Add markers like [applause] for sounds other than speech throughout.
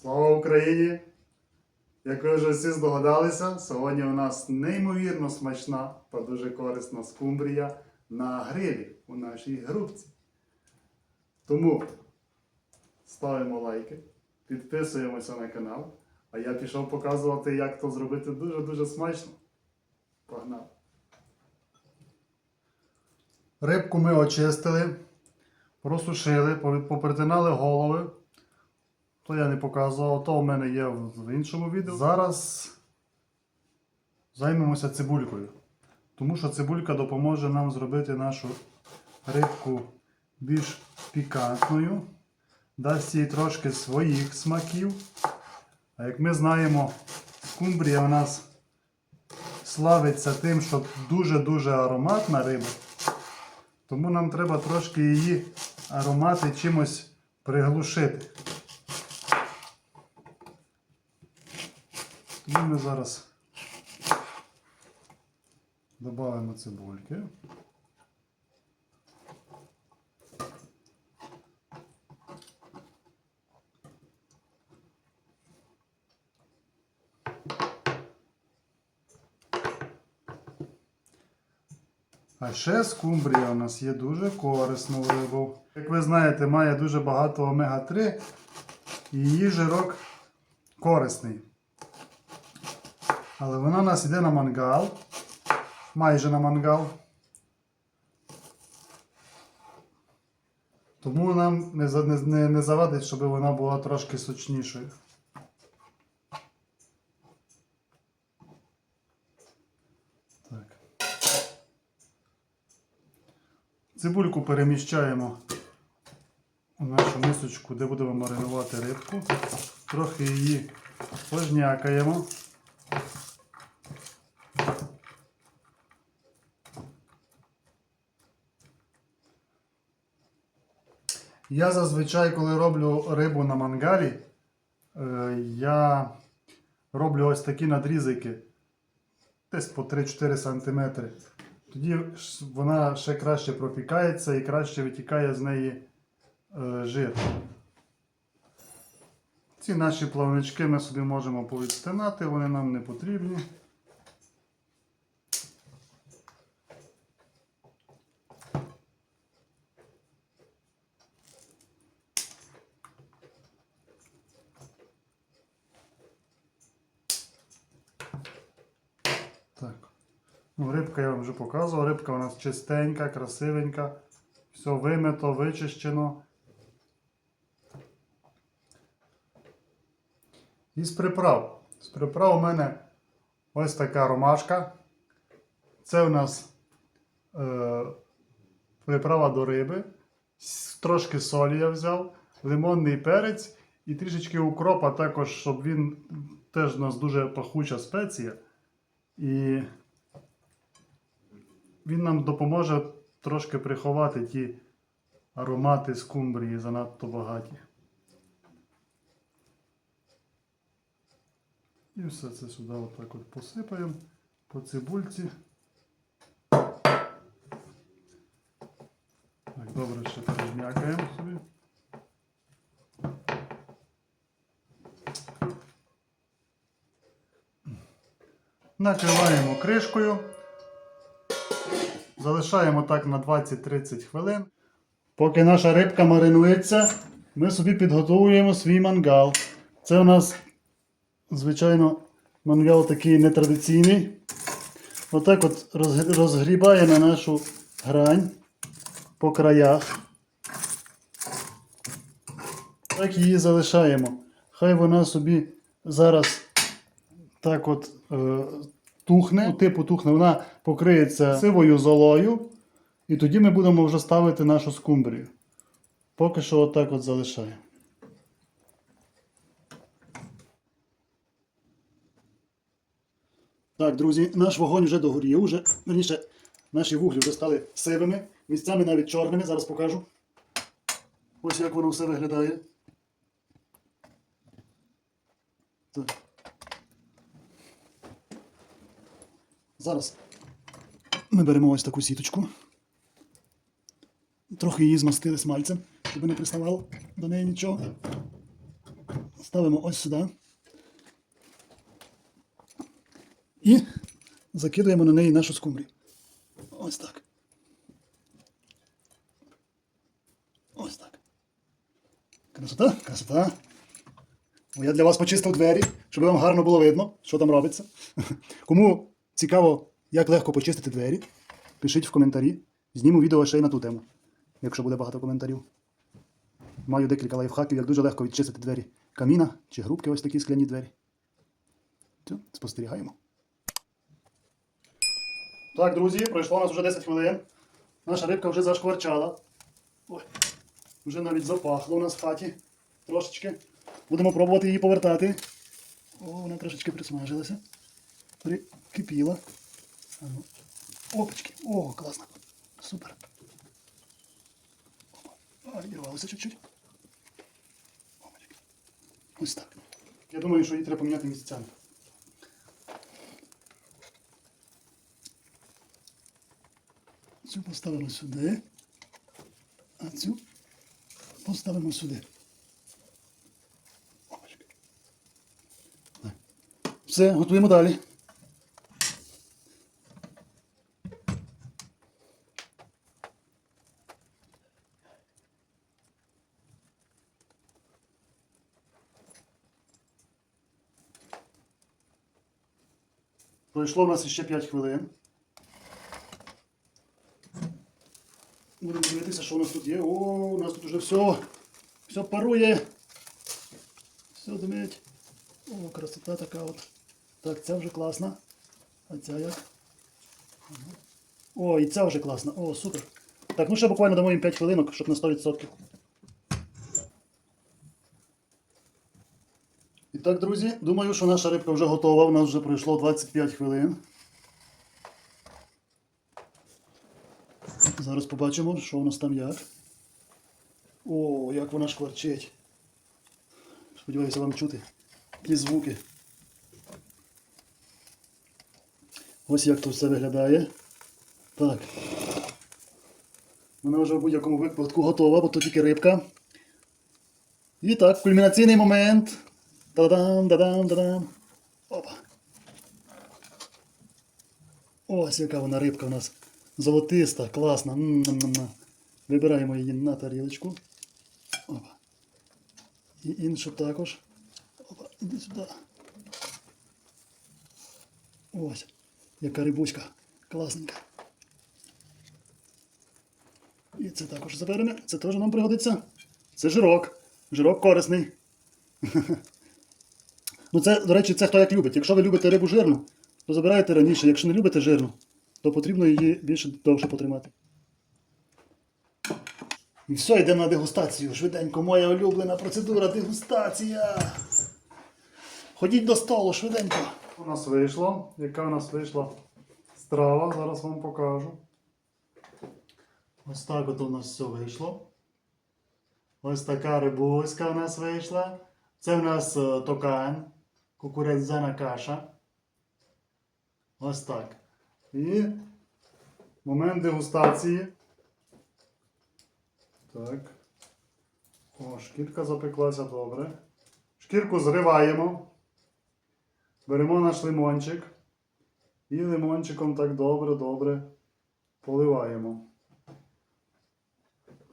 Слава Україні! Як ви вже всі здогадалися, сьогодні у нас неймовірно смачна та дуже корисна скумбрія на грилі у нашій групці. Тому ставимо лайки, підписуємося на канал, а я пішов показувати, як то зробити дуже-дуже смачно. Погнали! Рибку ми очистили, просушили, попритинали голови. То я не показував, то в мене є в іншому відео. Зараз займемося цибулькою. Тому що цибулька допоможе нам зробити нашу рибку більш пікантною, дасть їй трошки своїх смаків. А як ми знаємо, скумбрія у нас славиться тим, що дуже-дуже ароматна риба. Тому нам треба трошки її аромати чимось приглушити. Тому ми зараз додаємо цибульки. А ще скумбрія у нас є дуже корисною рибою. Як ви знаєте, має дуже багато омега-3 і її жирок корисний. Але вона у нас йде на мангал. Майже на мангал. Тому нам не, не, не, завадить, щоб вона була трошки сочнішою. Так. Цибульку переміщаємо у нашу мисочку, де будемо маринувати рибку. Трохи її пожнякаємо. Я зазвичай, коли роблю рибу на мангалі, е, я роблю ось такі надрізики десь по 3-4 см. Тоді вона ще краще пропікається і краще витікає з неї е, жир. Ці наші плавнички ми собі можемо повідстинати, вони нам не потрібні. Ну, рибка я вам вже показував. Рибка у нас чистенька, красивенька. Все вимито, вичищено. І з приправ. З приправ у мене ось така ромашка. Це у нас е, приправа до риби. Трошки солі я взяв, лимонний перець і трішечки укропа також, щоб він теж у нас дуже пахуча спеція. І він нам допоможе трошки приховати ті аромати скумбрії занадто багаті. І все це сюди отак от посипаємо по цибульці. Так, добре, ще перем'якаємо собі. Накриваємо кришкою. Залишаємо так на 20-30 хвилин. Поки наша рибка маринується, ми собі підготовуємо свій мангал. Це у нас, звичайно, мангал такий нетрадиційний. Отак от розг- розгрібає на нашу грань по краях. Так її залишаємо. Хай вона собі зараз так от е, тухне, типу тухне, вона покриється сивою золою, і тоді ми будемо вже ставити нашу скумбрію. Поки що отак от залишаємо. Так, друзі, наш вогонь вже догорів, вже, верніше, наші вуглі вже стали сивими, місцями навіть чорними, зараз покажу. Ось як воно все виглядає. Так. Зараз ми беремо ось таку сіточку. Трохи її змастили смальцем, щоб не приставало до неї нічого. ставимо ось сюди. І закидуємо на неї нашу скумбрію. Ось так. Ось так. Красота, красота. Я для вас почистив двері, щоб вам гарно було видно, що там робиться. Кому цікаво, як легко почистити двері, пишіть в коментарі. Зніму відео ще й на ту тему, якщо буде багато коментарів. Маю декілька лайфхаків, як дуже легко відчистити двері каміна чи грубки, ось такі скляні двері. Все, спостерігаємо. Так, друзі, пройшло у нас вже 10 хвилин. Наша рибка вже зашкварчала. Ой, вже навіть запахло у нас в хаті трошечки. Будемо пробувати її повертати. О, вона трошечки присмажилася. Прикипіла. Ну. Опачки. О, класно. Супер. Опа. Відірвалося чуть-чуть. Ось так. Я думаю, що її треба поміняти місцями. Цю поставимо сюди. А цю поставимо сюди. Все, готуємо далі. Пройшло у нас ще 5 хвилин. Будемо дивитися, що у нас тут є. О, у нас тут вже все. Все парує. Все димить. О, красота така от. Так, ця вже класна. А ця як? О, і ця вже класна. О, супер. Так, ну ще буквально дамо їм 5 хвилинок, щоб на 100%. Так, друзі, думаю, що наша рибка вже готова. У нас вже пройшло 25 хвилин. Зараз побачимо, що у нас там як. О, як вона шкварчить. Сподіваюся, вам чути ті звуки. Ось як тут все виглядає. Так. Вона вже в будь-якому випадку готова, бо тут тільки рибка. І так, кульмінаційний момент. Та-дам, да-дам, да-дам. Опа. Ось яка вона рибка у нас. Золотиста, класна. М-м-м. Вибираємо її на тарілочку. Опа. І іншу також. Опа, іди сюди. Ось. Яка рибуська. Класненька. І це також заберемо. Це теж нам пригодиться. Це жирок. Жирок корисний. [laughs] Ну, це, до речі, це хто як любить. Якщо ви любите рибу жирну, то забирайте раніше. Якщо не любите жирну, то потрібно її більше довше потримати. І все, йдемо на дегустацію. Швиденько, моя улюблена процедура дегустація. Ходіть до столу, швиденько. У нас вийшло. Яка у нас вийшла страва, зараз вам покажу. Ось так от у нас все вийшло. Ось така рибуська у нас вийшла. Це в нас е, токан, кукурудзяна каша. Ось так. І момент дегустації. Так. О, шкірка запеклася добре. Шкірку зриваємо. Беремо наш лимончик. І лимончиком так добре-добре поливаємо.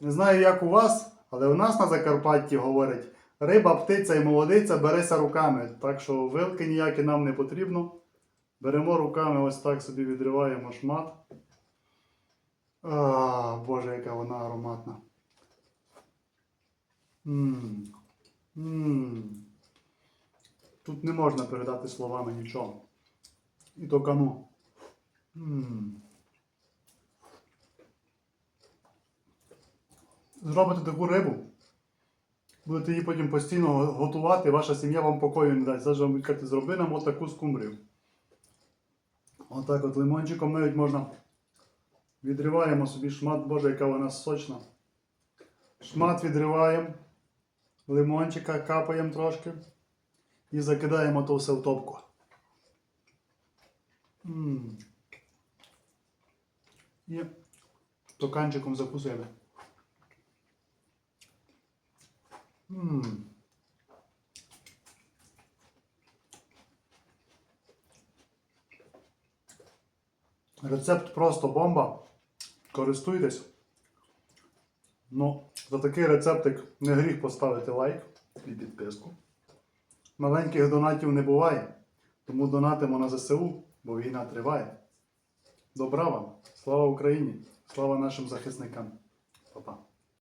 Не знаю, як у вас, але у нас на Закарпатті говорять, риба, птиця і молодиця береся руками. Так що вилки ніякі нам не потрібно. Беремо руками, ось так собі відриваємо шмат. А, Боже, яка вона ароматна. М. М. Тут не можна передати словами нічого. І то кому. М. Зробите таку рибу. Будете її потім постійно готувати, ваша сім'я вам покою не дасть. Зараз вам казати, зроби нам отаку скумбрію. Отак от лимончиком навіть можна. Відриваємо собі шмат, боже, яка вона сочна. Шмат відриваємо, лимончика капаємо трошки і закидаємо то все в топку. М. І токанчиком закусуємо. Рецепт просто бомба. Користуйтесь. Ну, за такий рецептик не гріх поставити лайк і підписку. Маленьких донатів не буває, тому донатимо на ЗСУ, бо війна триває. Добра вам! Слава Україні! Слава нашим захисникам! Па-па!